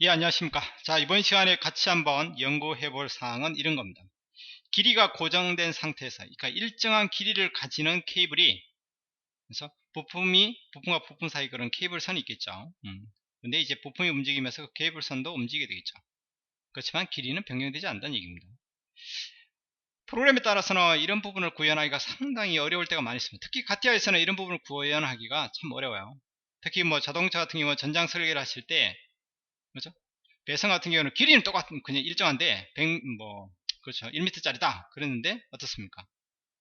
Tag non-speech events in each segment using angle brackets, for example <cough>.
예 안녕하십니까. 자 이번 시간에 같이 한번 연구해 볼 사항은 이런 겁니다. 길이가 고정된 상태에서 그러니까 일정한 길이를 가지는 케이블이 그래서 부품이 부품과 부품 사이 그런 케이블선이 있겠죠. 음. 근데 이제 부품이 움직이면서 그 케이블선도 움직이게 되겠죠. 그렇지만 길이는 변경되지 않는다는 얘기입니다. 프로그램에 따라서는 이런 부분을 구현하기가 상당히 어려울 때가 많이 있습니다. 특히 가티아에서는 이런 부분을 구현하기가 참 어려워요. 특히 뭐 자동차 같은 경우 전장 설계를 하실 때 그렇죠? 배선 같은 경우는 길이는 똑같은 그냥 일정한데 100, 뭐 그렇죠. 1m 짜리다. 그랬는데 어떻습니까?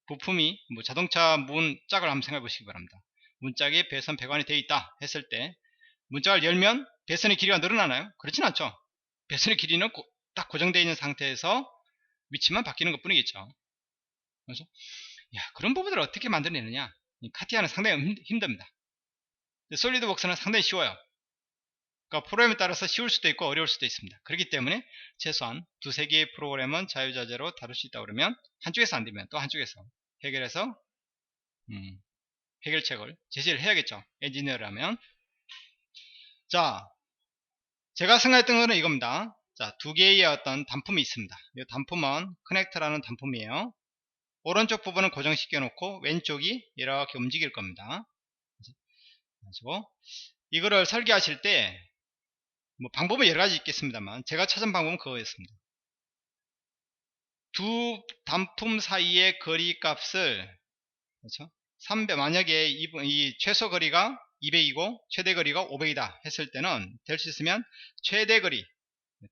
부품이 뭐 자동차 문 짝을 한번 생각해 보시기 바랍니다. 문짝에 배선 배관이 되어 있다 했을 때 문짝을 열면 배선의 길이가 늘어나나요? 그렇진 않죠. 배선의 길이는 고, 딱 고정되어 있는 상태에서 위치만 바뀌는 것 뿐이겠죠. 그렇죠? 야 그런 부분들을 어떻게 만들어내느냐. 카티아는 상당히 힘듭니다. 솔리드웍스는 상당히 쉬워요 그러니까 프로그램에 따라서 쉬울 수도 있고 어려울 수도 있습니다. 그렇기 때문에 최소한 두세 개의 프로그램은 자유자재로 다룰 수 있다 그러면 한쪽에서 안 되면 또 한쪽에서 해결해서 음, 해결책을 제시를 해야겠죠. 엔지니어라면 자 제가 생각했던 것은 이겁니다. 자, 두 개의 어떤 단품이 있습니다. 이 단품은 커넥터라는 단품이에요. 오른쪽 부분은 고정시켜 놓고 왼쪽이 이렇게 움직일 겁니다. 그래서 이거를 설계하실 때 뭐 방법은 여러 가지 있겠습니다만 제가 찾은 방법은 그거였습니다. 두 단품 사이의 거리 값을 그렇죠? 300 만약에 이, 이 최소 거리가 200이고 최대 거리가 500이다 했을 때는 될 수 있으면 최대 거리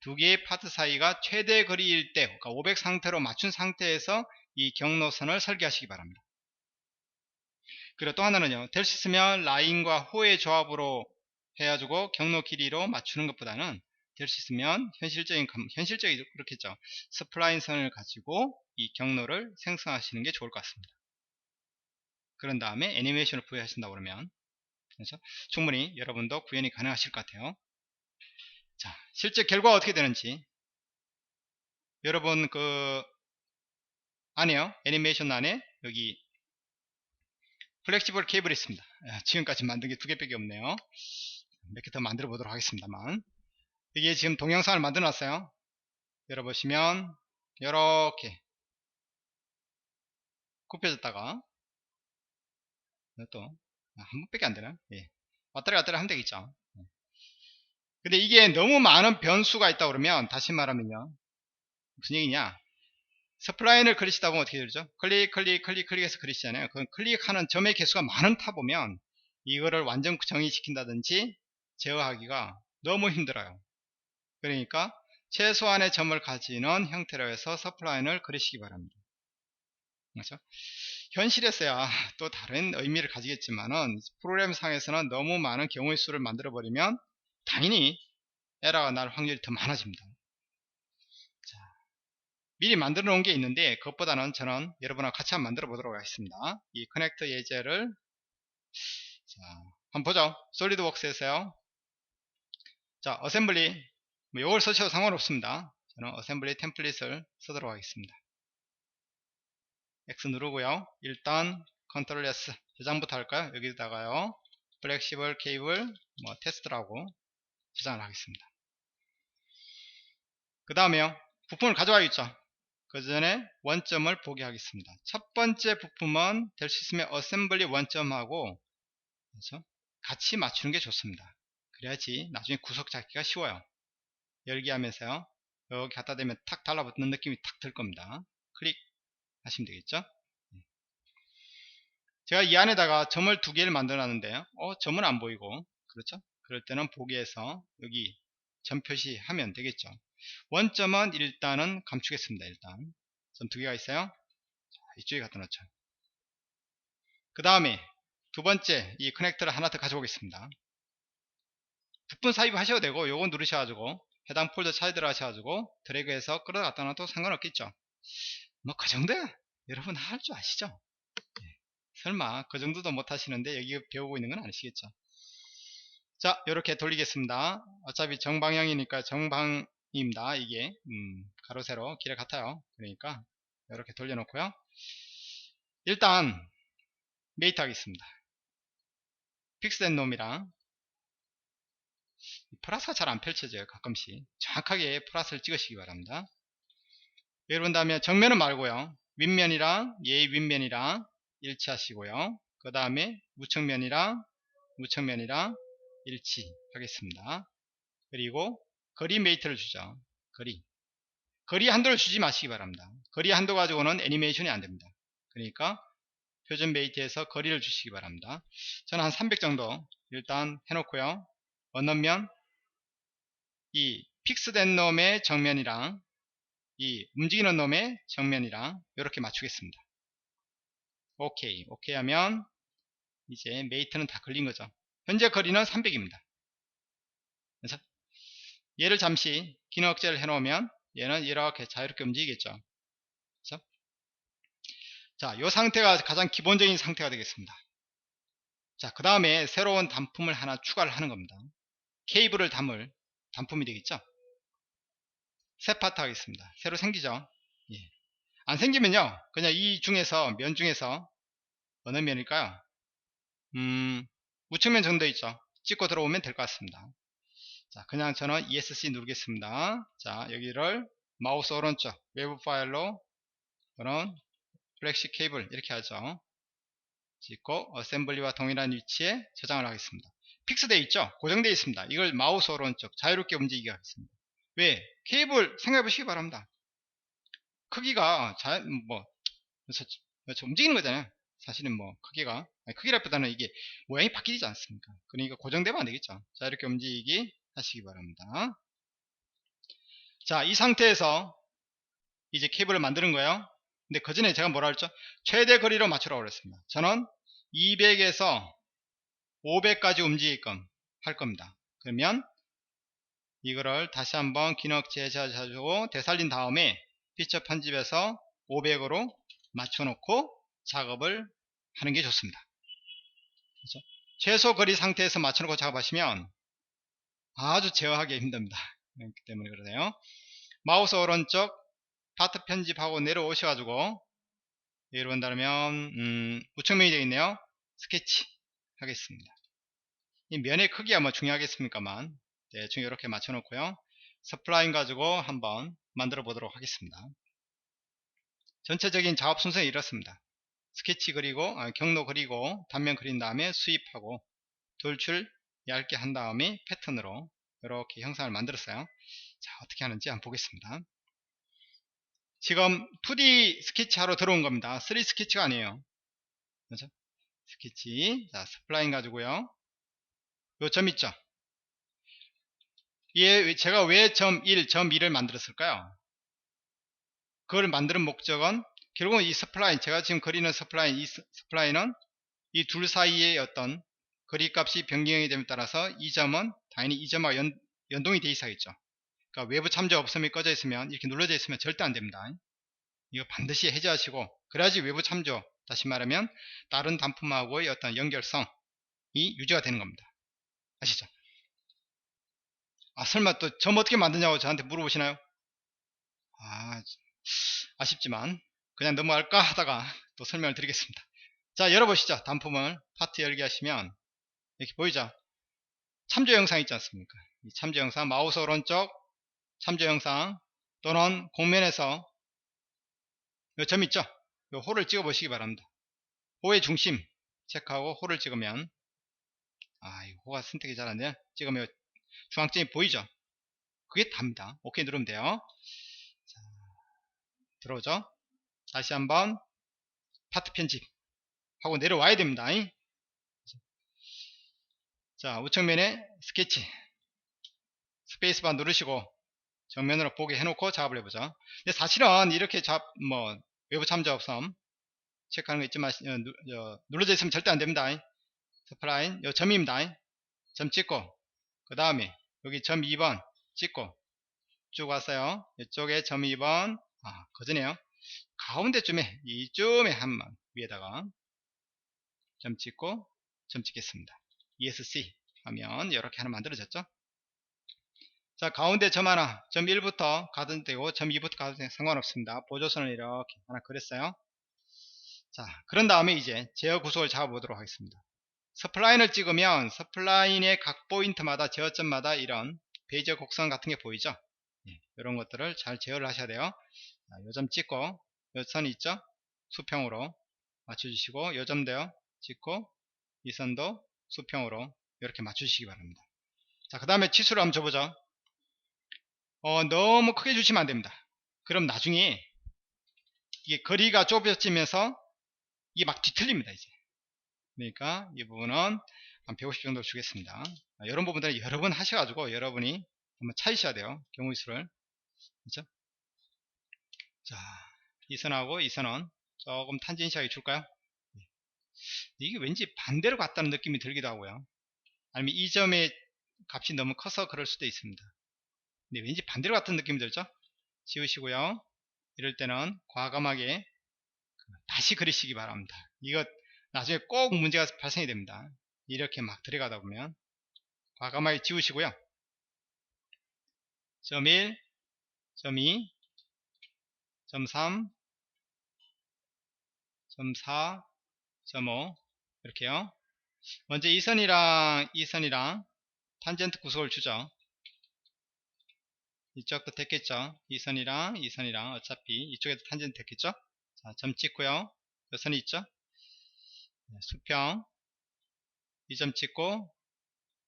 두 개의 파트 사이가 최대 거리일 때 그러니까 500 상태로 맞춘 상태에서 이 경로선을 설계하시기 바랍니다. 그리고 또 하나는요 될 수 있으면 라인과 호의 조합으로 해가지고 경로 길이로 맞추는 것보다는 될 수 있으면 현실적인 현실적이 그렇겠죠. 스플라인 선을 가지고 이 경로를 생성하시는 게 좋을 것 같습니다. 그런 다음에 애니메이션을 부여하신다 그러면. 그래서 충분히 여러분도 구현이 가능하실 것 같아요. 자 실제 결과가 어떻게 되는지. 여러분 그 안에요 애니메이션 안에 여기 플렉시블 케이블이 있습니다. 지금까지 만든 게 두 개밖에 없네요 몇 개 더 만들어 보도록 하겠습니다만. 이게 지금 동영상을 만들어 놨어요. 열어보시면 이렇게 굽혀졌다가 또 한 번밖에 안되나? 예. 왔다리 갔다리 하면 되겠죠. 예. 근데 이게 너무 많은 변수가 있다 그러면 다시 말하면요. 무슨 얘기냐? 스플라인을 그리시다 보면 어떻게 되죠? 클릭 클릭 클릭 클릭해서 그리시잖아요. 그 클릭하는 점의 개수가 많다 보면 이거를 완전 정의시킨다든지 제어하기가 너무 힘들어요. 그러니까 최소한의 점을 가지는 형태로 해서 서플라인을 그리시기 바랍니다. 그렇죠? 현실에서야 <laughs> 또 다른 의미를 가지겠지만은 프로그램 상에서는 너무 많은 경우의 수를 만들어 버리면 당연히 에러가 날 확률이 더 많아집니다. 자, 미리 만들어 놓은 게 있는데 그것보다는 저는 여러분과 같이 한번 만들어 보도록 하겠습니다. 이 커넥터 예제를 자, 한번 보죠. 솔리드웍스에서요. 자, 어셈블리. 뭐 이걸 써셔도 상관없습니다. 저는 어셈블리 템플릿을 쓰도록 하겠습니다. X 누르고요. 일단 컨트롤 S 저장부터 할까요? 여기다가요. 플렉시블 케이블 뭐 테스트라고 저장을 하겠습니다. 그 다음에요. 부품을 가져와야겠죠. 그 전에 원점을 보게 하겠습니다. 첫 번째 부품은 될 수 있으면 어셈블리 원점하고 그렇죠? 같이 맞추는 게 좋습니다. 그래야지 나중에 구석 잡기가 쉬워요. 열기 하면서요. 여기 갖다 대면 탁 달라붙는 느낌이 탁 들 겁니다. 클릭 하시면 되겠죠? 네. 제가 이 안에다가 점을 두 개를 만들어 놨는데요. 어 점은 안 보이고 그렇죠? 그럴 때는 보기에서 여기 점 표시하면 되겠죠. 원점은 일단은 감추겠습니다 일단. 점 두 개가 있어요. 자, 이쪽에 갖다 놓죠. 그 다음에 두 번째 이 커넥터를 하나 더 가져오겠습니다 부분 삽입 하셔도 되고 요거 누르셔가지고 해당 폴더 찾아 들어가셔가지고 드래그해서 끌어갔다 놔도 상관없겠죠. 뭐 그 정도? 여러분 할 줄 아시죠? 네. 설마 그 정도도 못 하시는데 여기 배우고 있는 건 아니시겠죠? 자 이렇게 돌리겠습니다. 어차피 정방향이니까 정방입니다 이게. 음, 가로 세로 길에 같아요. 그러니까 이렇게 돌려놓고요. 일단 메이트 하겠습니다. 픽스앤 놈이랑 플러스가 잘 안 펼쳐져요 가끔씩. 정확하게 플러스를 찍으시기 바랍니다. 여러분 다음에 정면은 말고요. 윗면이랑 예의 윗면이랑 일치하시고요. 그 다음에 우측면이랑 우측면이랑 일치하겠습니다. 그리고 거리 메이트를 주죠. 거리. 거리 한도를 주지 마시기 바랍니다. 거리 한도 가지고는 애니메이션이 안됩니다. 그러니까 표준 메이트에서 거리를 주시기 바랍니다. 저는 한 300 정도 일단 해놓고요. 어느 면 이 픽스된 놈의 정면이랑 이 움직이는 놈의 정면이랑 이렇게 맞추겠습니다. 오케이 오케이 하면 이제 메이트는 다 걸린 거죠. 현재 거리는 300입니다. 그래서 얘를 잠시 기능 억제를 해 놓으면 얘는 이렇게 자유롭게 움직이겠죠. 그래서 자, 이 상태가 가장 기본적인 상태가 되겠습니다. 자, 그 다음에 새로운 단품을 하나 추가를 하는 겁니다. 케이블을 담을 단품이 되겠죠? 새 파트 하겠습니다. 새로 생기죠? 예. 안 생기면요 그냥 이 중에서 면 중에서 어느 면일까요? 음 우측면 정도 있죠? 찍고 들어오면 될 것 같습니다. 자 그냥 저는 ESC 누르겠습니다. 자 여기를 마우스 오른쪽 외부 파일로 그런 플렉시 케이블 이렇게 하죠. 찍고 어셈블리와 동일한 위치에 저장을 하겠습니다 픽스되어 있죠? 고정되어 있습니다. 이걸 마우스 오른쪽 자유롭게 움직이게 하겠습니다. 왜? 케이블 생각해 보시기 바랍니다. 크기가 자, 뭐 그렇죠. 움직이는 거잖아요. 사실은 뭐 크기가. 크기라보다는 이게 모양이 바뀌지 않습니까? 그러니까 고정되면 안 되겠죠. 자 이렇게 움직이기 하시기 바랍니다. 자 이 상태에서 이제 케이블을 만드는 거예요. 근데 그 전에 제가 뭐라 했죠? 최대 거리로 맞추라고 그랬습니다. 저는 200에서 500까지 움직이게끔 할 겁니다. 그러면 이거를 다시 한번 기억 제시하고 되살린 다음에 피처 편집에서 500으로 맞춰놓고 작업을 하는 게 좋습니다. 그렇죠? 최소 거리 상태에서 맞춰놓고 작업하시면 아주 제어하기 힘듭니다. 그렇기 때문에 그러네요. 마우스 오른쪽 파트 편집하고 내려오셔가지고 예를 본다면 음, 우측면이 되어 있네요. 스케치 하겠습니다. 이 면의 크기가 뭐 중요하겠습니까만. 대충 이렇게 맞춰 놓고요. 서플라인 가지고 한번 만들어 보도록 하겠습니다. 전체적인 작업 순서는 이렇습니다. 스케치 그리고 아, 경로 그리고 단면 그린 다음에 수입하고 돌출 얇게 한 다음에 패턴으로 이렇게 형상을 만들었어요. 자 어떻게 하는지 한번 보겠습니다. 지금 2D 스케치 하러 들어온 겁니다. 3 스케치가 아니에요. 그렇죠? 스케치. 자 스플라인 가지고요 요 점 있죠? 얘 제가 왜 점 1, 점 2를 만들었을까요? 그걸 만드는 목적은 결국은 이 스플라인 제가 지금 그리는 스플라인 이 스플라인은 이 둘 사이의 어떤 거리 값이 변경이 됨에 따라서 이 점은 당연히 이 점과 연, 연동이 돼 있어야겠죠. 그러니까 외부 참조 없음이 꺼져 있으면 이렇게 눌러져 있으면 절대 안 됩니다. 이거 반드시 해제하시고 그래야지 외부 참조 다시 말하면 다른 단품하고의 어떤 연결성이 유지가 되는 겁니다 아시죠? 아 설마 또 점 어떻게 만드냐고 저한테 물어보시나요? 아 아쉽지만 그냥 넘어갈까 하다가 또 설명을 드리겠습니다. 자 열어보시죠. 단품을 파트 열기 하시면 이렇게 보이죠? 참조 영상 있지 않습니까? 이 참조 영상 마우스 오른쪽 참조 영상 또는 공면에서 점 있죠? 요 홀을 찍어 보시기 바랍니다. 호의 중심 체크하고 홀을 찍으면 아, 이 호가 선택이 잘 안돼요. 찍으면 중앙점이 보이죠? 그게 답니다. 오케이 누르면 돼요. 자, 들어오죠? 다시 한번 파트 편집 하고 내려와야 됩니다. 자, 우측면에 스케치 스페이스바 누르시고 정면으로 보게 해놓고 작업을 해보죠. 근데 사실은 이렇게 잡, 뭐, 외부 참조 없음 체크하는 거 있지만, 어, 눌러져 있으면 절대 안 됩니다. 스프라인 요 점입니다. 점 찍고 그 다음에 여기 점 2번 찍고 쭉 왔어요. 이쪽에 점 2번 아 거즈네요. 가운데쯤에 이쯤에 한번 위에다가 점 찍고 점 찍겠습니다. ESC 하면 이렇게 하나 만들어졌죠? 자 가운데 점 하나 점 1부터 가도 되고 점 2부터 가도 되고 상관없습니다. 보조선을 이렇게 하나 그렸어요. 자 그런 다음에 이제 제어 구속을 잡아보도록 하겠습니다 서플라인을 찍으면 서플라인의 각 포인트마다 제어점마다 이런 베이저 곡선 같은 게 보이죠? 이런 것들을 잘 제어를 하셔야 돼요. 요점 찍고 요선 있죠? 수평으로 맞춰주시고 요 점도요? 찍고 이 선도 수평으로 이렇게 맞추시기 바랍니다. 자 그 다음에 치수를 한번 줘보죠. 어, 너무 크게 주시면 안됩니다. 그럼 나중에 이게 거리가 좁아지면서 이게 막 뒤틀립니다 이제 그러니까 이 부분은 한 150 정도 주겠습니다 아, 이런 부분들은 여러 번 하셔가지고 여러분이 한번 찾으셔야 돼요 경우의 수를 그렇죠? 자, 이 선하고 이 선은 조금 탄젠시하게 줄까요? 네. 이게 왠지 반대로 갔다는 느낌이 들기도 하고요 아니면 이 점의 값이 너무 커서 그럴 수도 있습니다 근데 왠지 반대로 같은 느낌이 들죠? 지우시고요 이럴 때는 과감하게 다시 그리시기 바랍니다 이거 나중에 꼭 문제가 발생이 됩니다. 이렇게 막 들어가다 보면 과감하게 지우시고요. 점 1, 점 2, 점 3, 점 4, 점 5 이렇게요. 먼저 이 선이랑 이 선이랑 탄젠트 구속을 주죠. 이쪽도 됐겠죠? 이 선이랑 이 선이랑 어차피 이쪽에도 탄젠트 됐겠죠? 자, 점 찍고요. 이 선이 있죠? 네, 수평 이점 찍고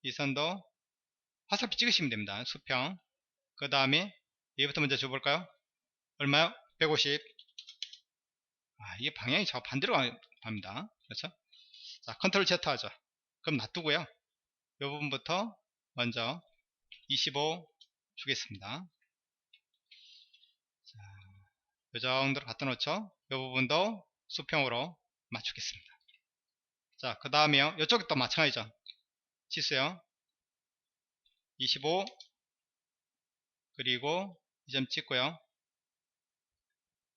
이 선도 화살표 찍으시면 됩니다. 수평. 그 다음에 얘부터 먼저 줘볼까요? 얼마요? 150 아, 이게 방향이 저 반대로 갑니다. 그렇죠? 자 컨트롤 Z 하죠. 그럼 놔두고요. 이 부분부터 먼저 25 주겠습니다. 자, 이 정도로 갖다 놓죠? 이 부분도 수평으로 맞추겠습니다 자, 그 다음에요. 이쪽도 마찬가지죠. 치수요. 25 그리고 이 점 찍고요.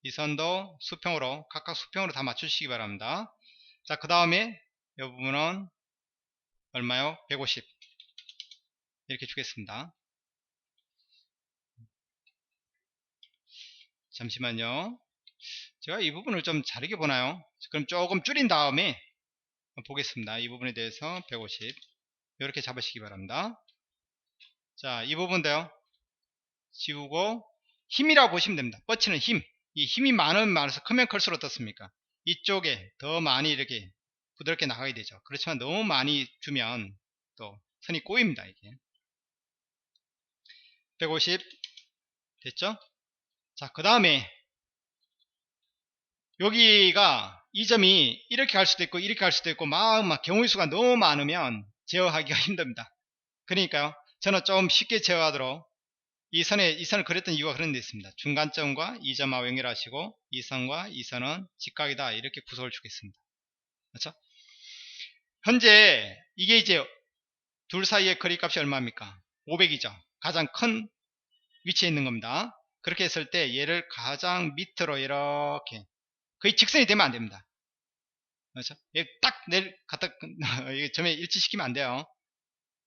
이 선도 수평으로 각각 수평으로 다 맞추시기 바랍니다. 자, 그 다음에 이 부분은 얼마요? 150 이렇게 주겠습니다. 잠시만요. 제가 이 부분을 좀 자르게 보나요? 그럼 조금 줄인 다음에 보겠습니다. 이 부분에 대해서 150 이렇게 잡으시기 바랍니다. 자, 이 부분도요. 지우고 힘이라고 보시면 됩니다. 뻗치는 힘. 이 힘이 많으면 많아서 크면 클수록 어떻습니까? 이쪽에 더 많이 이렇게 부드럽게 나가야 되죠. 그렇지만 너무 많이 주면 또 선이 꼬입니다. 이게 150 됐죠? 자, 그 다음에 여기가 이 점이 이렇게 갈 수도 있고 이렇게 갈 수도 있고 막, 막 경우의 수가 너무 많으면 제어하기가 <laughs> 힘듭니다. 그러니까요. 저는 좀 쉽게 제어하도록 이 선에 이 선을 그렸던 이유가 그런 데 있습니다. 중간점과 이 점하고 연결하시고 이 선과 이 선은 직각이다 이렇게 구속을 주겠습니다. 그렇죠? 현재 이게 이제 둘 사이의 거리값이 얼마입니까? 500이죠. 가장 큰 위치에 있는 겁니다. 그렇게 했을 때 얘를 가장 밑으로 이렇게 거의 직선이 되면 안 됩니다. 그렇죠? 딱 내일 갖다 <laughs> 점에 일치시키면 안 돼요.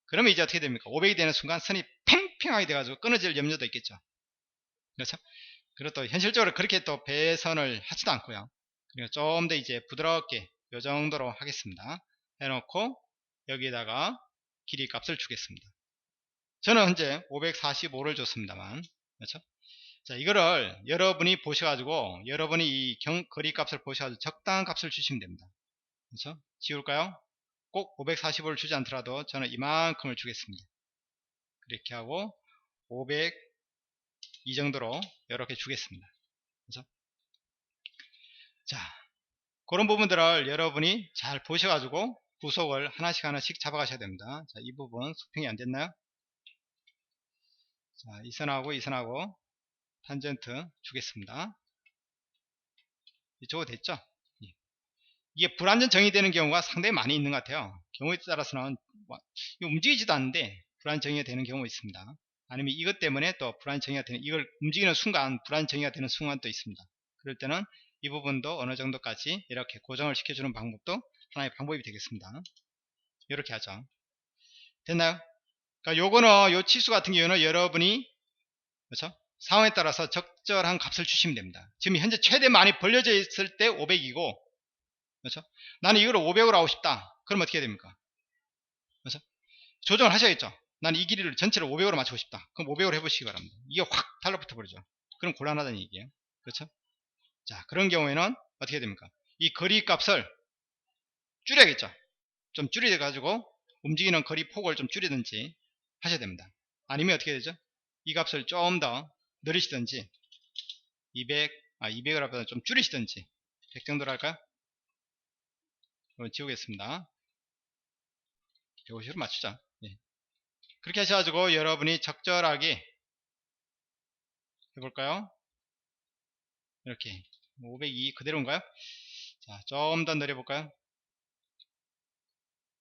그러면 이제 어떻게 됩니까? 500이 되는 순간 선이 팽팽하게 돼가지고 끊어질 염려도 있겠죠. 그렇죠? 그리고 또 현실적으로 그렇게 또 배선을 하지도 않고요. 그리고 좀 더 이제 부드럽게 이 정도로 하겠습니다. 해놓고 여기에다가 길이 값을 주겠습니다. 저는 현재 545를 줬습니다만 그렇죠? 자, 이거를 여러분이 보셔가지고, 여러분이 이 경, 거리 값을 보셔가지고 적당한 값을 주시면 됩니다. 그렇죠? 지울까요? 꼭 545를 주지 않더라도 저는 이만큼을 주겠습니다. 그렇게 하고, 500, 이 정도로 이렇게 주겠습니다. 그렇죠? 자, 그런 부분들을 여러분이 잘 보셔가지고 구속을 하나씩 하나씩 잡아가셔야 됩니다. 자, 이 부분 수평이 안 됐나요? 자, 이 선하고 이 선하고 탄젠트 주겠습니다. 이쪽으로 됐죠? 예. 이게 불안전 정의되는 경우가 상당히 많이 있는 것 같아요. 경우에 따라서는 뭐, 움직이지도 않는데 불안 정의가 되는 경우가 있습니다. 아니면 이것 때문에 또 불안 정의가 되는 이걸 움직이는 순간 불안 정의가 되는 순간도 있습니다. 그럴 때는 이 부분도 어느 정도까지 이렇게 고정을 시켜주는 방법도 하나의 방법이 되겠습니다. 이렇게 하죠. 됐나요? 그러니까 요거는 요 치수 같은 경우는 여러분이 그렇죠? 상황에 따라서 적절한 값을 주시면 됩니다. 지금 현재 최대 많이 벌려져 있을 때 500이고 그렇죠? 나는 이걸 500으로 하고 싶다. 그럼 어떻게 해야 됩니까? 그래서 조정을 하셔야겠죠. 난이 길이를 전체를 500으로 맞추고 싶다. 그럼 500으로 해보시기 바랍니다. 이게 확 달라붙어 버리죠. 그럼 곤란하다는 얘기예요. 그렇죠? 자, 그런 경우에는 어떻게 해야 됩니까? 이 거리 값을 줄여야겠죠. 좀 줄여가지고 움직이는 거리 폭을 좀 줄이든지 하셔야 됩니다. 아니면 어떻게 되죠? 이 값을 좀 더 늘리시든지 200, 아 200을 하보다 좀 줄이시든지 100 정도로 할까요? 지우겠습니다. 150으로 맞추자. 예. 그렇게 하셔가지고 여러분이 적절하게 해볼까요? 이렇게 502 그대로인가요? 자, 좀 더 내려볼까요?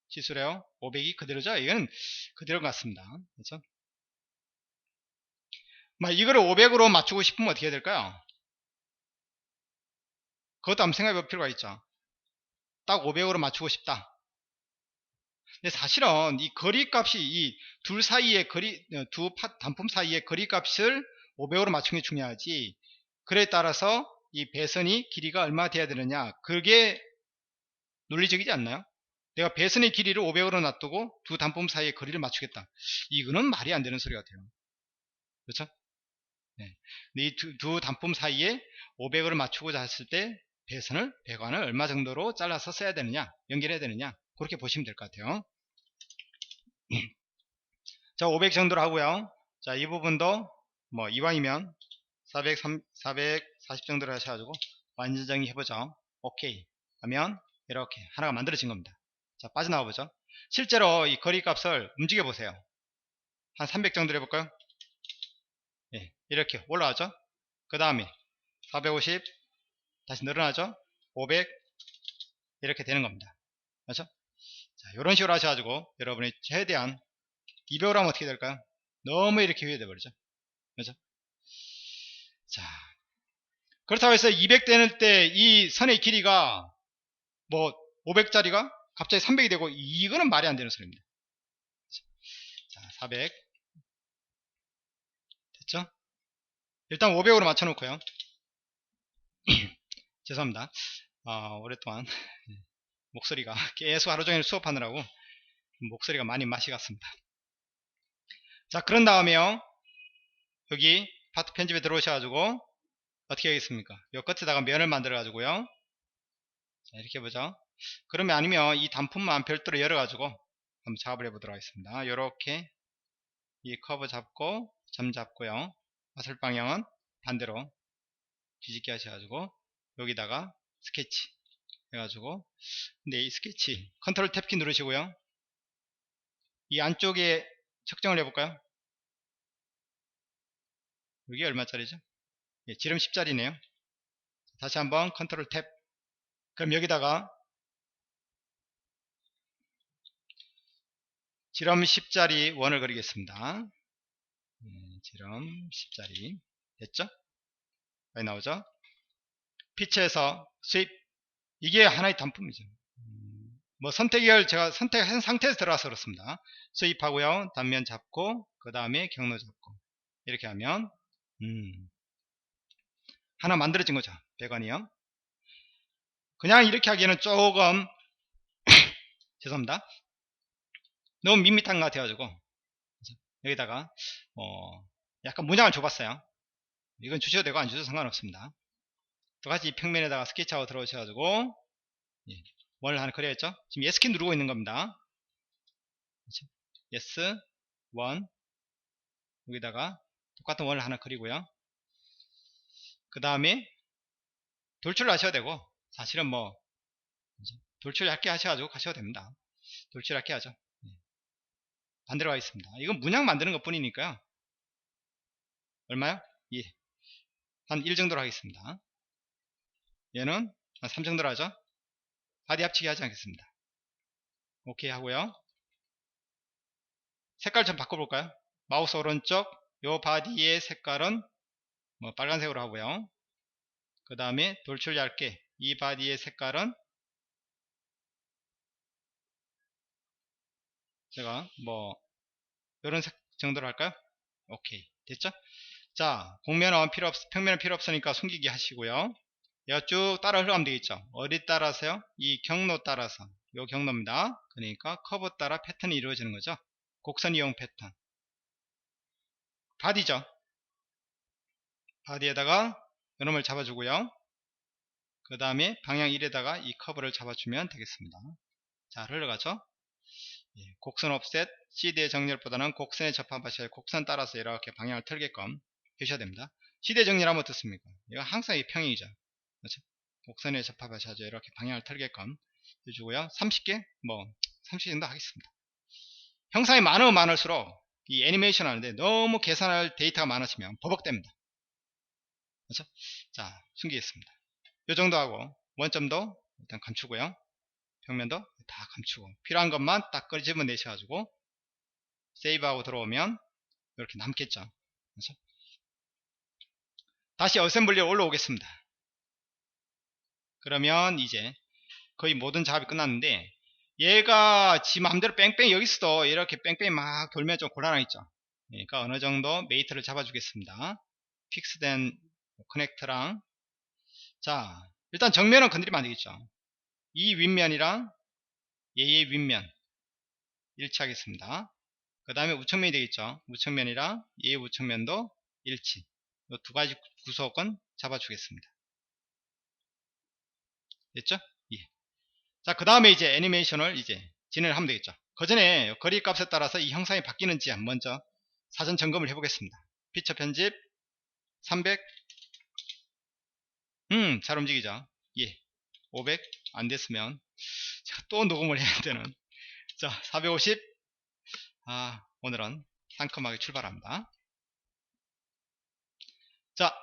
시수래요. 500이 그대로죠? 이건 그대로 같습니다. 그렇죠? 막 이거를 500으로 맞추고 싶으면 어떻게 해야 될까요? 그것도 한번 생각해 볼 필요가 있죠. 딱 500으로 맞추고 싶다. 근데 사실은 이 거리 값이 이 둘 사이의 거리, 어, 두 파- 단품 사이의 거리 값을 500으로 맞추는 게 중요하지. 그에 따라서 이 배선이 길이가 얼마 돼야 되느냐. 그게 논리적이지 않나요? 내가 배선의 길이를 500으로 놔두고 두 단품 사이의 거리를 맞추겠다. 이거는 말이 안 되는 소리 같아요. 그렇죠? 네. 이 두, 두 단품 사이에 500으로 맞추고자 했을 때 배선을 배관을 얼마 정도로 잘라서 써야 되느냐 연결해야 되느냐 그렇게 보시면 될 것 같아요. <clears throat> 자 500 정도로 하고요. 자 이 부분도 뭐 이왕이면 403, 440 정도로 하셔가지고 완전 정리 해보죠. 오케이. 하면 이렇게 하나가 만들어진 겁니다. 자 빠져나와 보죠. 실제로 이 거리 값을 움직여 보세요. 한 300 정도로 해볼까요? 예, 이렇게 올라가죠. 그 다음에 450 다시 늘어나죠. 500 이렇게 되는 겁니다. 그렇죠? 자 이런 식으로 하셔가지고 여러분이 최대한 200으로 하면 어떻게 될까요? 너무 이렇게 위에 돼버리죠. 그렇죠? 자 그렇다고 해서 200 되는 때 이 선의 길이가 뭐 500짜리가 갑자기 300이 되고 이거는 말이 안 되는 소리입니다. 자 400 됐죠 일단 500으로 맞춰 놓고요 죄송합니다. 어, 오랫동안 <laughs> 목소리가 계속 하루 종일 수업하느라고 목소리가 많이 맛이 갔습니다. 자 그런 다음에요. 여기 파트 편집에 들어오셔가지고 어떻게 하겠습니까? 요 끝에다가 면을 만들어 가지고요. 자 이렇게 해보죠. 그러면 아니면 이 단품만 별도로 열어가지고 한번 작업을 해보도록 하겠습니다. 요렇게 이 커브 잡고 점 잡고요. 화살 방향은 반대로 뒤집게 하셔가지고 여기다가 스케치 해가지고 근데 이 스케치 컨트롤 탭 키 누르시고요. 이 안쪽에 측정을 해볼까요? 여기 얼마짜리죠? 예, 지름 10짜리네요. 다시 한번 컨트롤 탭. 그럼 여기다가 지름 10짜리 원을 그리겠습니다. 예, 지름 10짜리. 됐죠? 여기 나오죠? 피처에서 수입. 이게 하나의 단품이죠. 음, 뭐 선택을 제가 선택한 상태에서 들어가서 그렇습니다. 수입하고요. 단면 잡고 그 다음에 경로 잡고. 이렇게 하면 음, 하나 만들어진 거죠. 100원이요. 그냥 이렇게 하기에는 조금 <coughs> 죄송합니다. 너무 밋밋한 것 같아가지고. 여기다가 어, 약간 문양을 줘봤어요. 이건 주셔도 되고 안 주셔도 상관없습니다. 똑같이 이 평면에다가 스케치하고 들어오셔가지고 예, 원을 하나 그려야죠. 지금 예스 키 누르고 있는 겁니다. 예스 원. 여기다가 똑같은 원을 하나 그리고요. 그 다음에 돌출을 하셔야 되고 사실은 뭐 돌출 얇게 하셔가지고 가셔도 됩니다. 돌출 얇게 하죠. 예. 반대로 가겠습니다. 이건 문양 만드는 것 뿐이니까요 얼마요? 예. 한1 정도로 하겠습니다. 얘는 한 3 정도로 하죠? 바디 합치기 하지 않겠습니다. 오케이 하고요. 색깔 좀 바꿔볼까요? 마우스 오른쪽 요 바디의 색깔은 뭐 빨간색으로 하고요. 그 다음에 돌출 얇게 이 바디의 색깔은 제가 뭐 이런 색 정도로 할까요? 오케이. 됐죠 자 공면은 필요 없 평면은 필요 없으니까 숨기기 하시고요. 얘가 쭉 따라 흘러가면 되겠죠? 어디 따라서요? 이 경로 따라서. 요 경로입니다. 그러니까 커브 따라 패턴이 이루어지는 거죠? 곡선 이용 패턴. 바디죠? 바디에다가 요놈을 잡아주고요. 그 다음에 방향 1에다가 이 커브를 잡아주면 되겠습니다. 자 흘러가죠? 예, 곡선 옵셋 CD의 정렬보다는 곡선에 접합하셔야 곡선 따라서 이렇게 방향을 틀게끔 해셔야 됩니다. 시대 정렬하면 어떻습니까? 이거 항상 이 평행이죠. 그렇죠? 곡선에 접합하셔야죠. 이렇게 방향을 틀게끔 해주고요. 30개? 뭐 30개 정도 하겠습니다. 형상이 많으면 많을수록 이 애니메이션 하는데 너무 계산할 데이터가 많으시면 버벅됩니다. 그렇죠? 자 숨기겠습니다. 이 정도 하고 원점도 일단 감추고요. 평면도 다 감추고 필요한 것만 딱 끄집어 내셔가지고 세이브하고 들어오면 이렇게 남겠죠. 그렇죠? 다시 어셈블리에 올라오겠습니다. 그러면 이제 거의 모든 작업이 끝났는데 얘가 지 맘대로 뺑뺑 여기서도 이렇게 뺑뺑 막 돌면 좀 곤란하겠죠. 그러니까 어느 정도 메이트를 잡아 주겠습니다. 픽스된 커넥터랑 자 일단 정면은 건드리면 안 되겠죠. 이 윗면이랑 얘의 윗면 일치하겠습니다. 그 다음에 우측면이 되겠죠. 우측면이랑 얘의 우측면도 일치. 이 두 가지 구속은 잡아주겠습니다 됐죠? 예. 자, 그 다음에 이제 애니메이션을 이제 진행을 하면 되겠죠. 그 전에 거리 값에 따라서 이 형상이 바뀌는지 먼저 사전 점검을 해보겠습니다. 피처 편집 300 음, 잘 움직이죠. 예. 500 안 됐으면 제가 또 녹음을 해야 되는 자, 450 아, 오늘은 상큼하게 출발합니다. 자,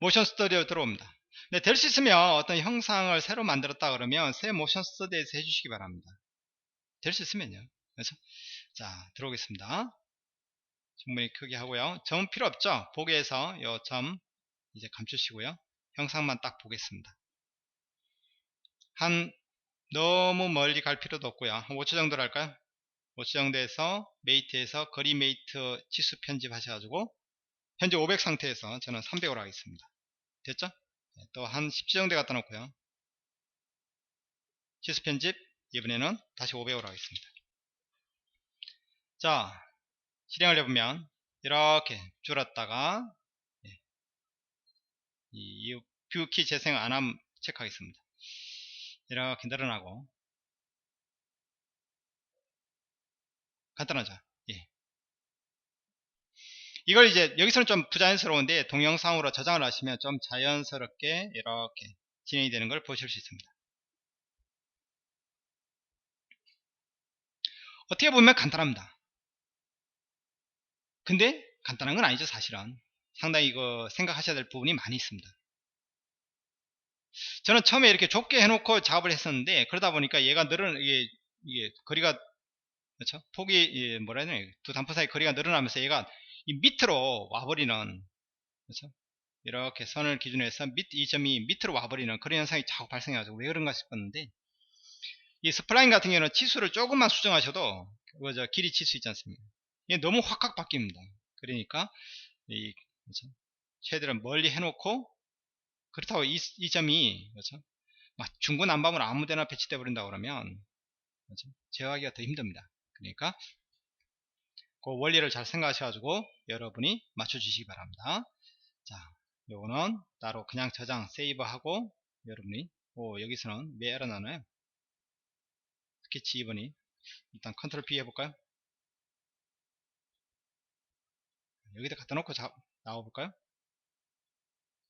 모션 스터디오 들어옵니다. 네, 될 수 있으면 어떤 형상을 새로 만들었다 그러면 새 모션 스터디에서 해주시기 바랍니다. 될 수 있으면요. 그래서 자 들어오겠습니다. 충분히 크게 하고요. 점 필요 없죠. 보기에서 요 점 이제 감추시고요. 형상만 딱 보겠습니다. 한 너무 멀리 갈 필요도 없고요. 한 5초 정도로 할까요? 5초 정도에서 메이트에서 거리 메이트 지수 편집 하셔가지고 현재 500 상태에서 저는 300으로 하겠습니다. 됐죠? 또 한 10지 정도 갖다 놓고요. 치수 편집 이번에는 다시 500으로 하겠습니다. 자 실행을 해보면 이렇게 줄었다가 예, 이 뷰키 재생 안함 체크하겠습니다. 이렇게 늘어나고 간단하죠. 예. 이걸 이제 여기서는 좀 부자연스러운데 동영상으로 저장을 하시면 좀 자연스럽게 이렇게 진행이 되는 걸 보실 수 있습니다. 어떻게 보면 간단합니다. 근데 간단한 건 아니죠 사실은. 상당히 이거 생각하셔야 될 부분이 많이 있습니다. 저는 처음에 이렇게 좁게 해놓고 작업을 했었는데 그러다 보니까 얘가 늘어 이게, 이게 거리가 그렇죠? 폭이 뭐라 해야 되나 두 단포 사이 거리가 늘어나면서 얘가 이 밑으로 와버리는 그렇죠? 이렇게 선을 기준으로 해서 밑, 이 점이 밑으로 와버리는 그런 현상이 자꾸 발생해가지고 왜 그런가 싶었는데 이 스플라인 같은 경우는 치수를 조금만 수정하셔도 그저 길이 치수 있지 않습니까 이게 너무 확확 바뀝니다 그러니까 이 그렇죠? 최대한 멀리 해놓고 그렇다고 이, 이 점이 그렇죠? 막 중구난방으로 아무데나 배치돼 버린다 그러면 그렇죠? 제어하기가 더 힘듭니다 그러니까 그 원리를 잘 생각하셔가지고 여러분이 맞춰주시기 바랍니다. 자, 요거는 따로 그냥 저장, 세이브하고 여러분이 오, 여기서는 왜 에러 나나요? 스케치 2번이 일단 컨트롤 B 해볼까요? 여기다 갖다 놓고 자, 나와볼까요?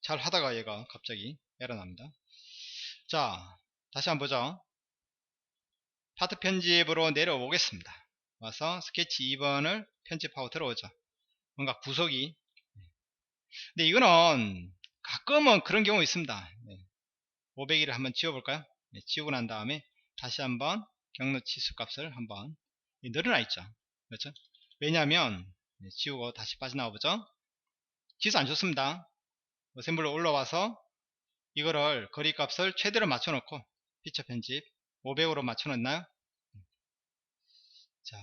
잘 하다가 얘가 갑자기 에러 납니다. 자, 다시 한번 보죠. 파트 편집으로 내려오겠습니다. 와서 스케치 2번을 편집하고 들어오죠. 뭔가 구석이 근데 이거는 가끔은 그런 경우 있습니다. 500일을 한번 지워볼까요? 네, 지우고 난 다음에 다시 한번 경로 치수 값을 한번 늘어나 있죠. 그렇죠? 왜냐하면 네, 지우고 다시 빠져나와 보죠. 지수 안 좋습니다. 어셈블로 올라와서 이거를 거리 값을 최대로 맞춰놓고 피처 편집 500으로 맞춰놨나요? 자,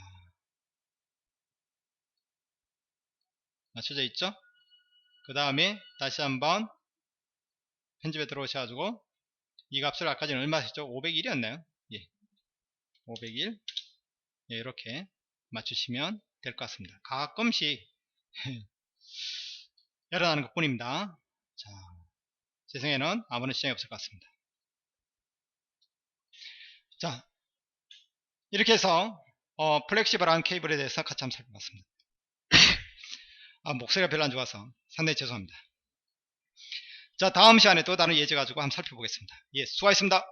맞춰져 있죠? 그 다음에 다시 한번 편집에 들어오셔가지고 이 값을 아까 전에 얼마 했죠? 501이었나요? 예. 501 예, 이렇게 맞추시면 될 것 같습니다. 가끔씩 <laughs> 열어 나는 것 뿐입니다. 자, 제 생에는 아무런 지장이 없을 것 같습니다. 자, 이렇게 해서 어, 플렉시블한 케이블에 대해서 같이 한번 살펴봤습니다. <coughs> 아, 목소리가 별로 안 좋아서 상당히 죄송합니다. 자, 다음 시간에 또 다른 예제 가지고 한번 살펴보겠습니다. 예, 수고하셨습니다.